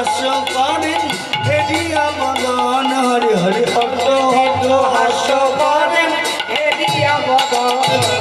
হাস্য করেন হেডিয়া মদন হরে হরে হত হত হাস্য করেন হেডিয়া মদন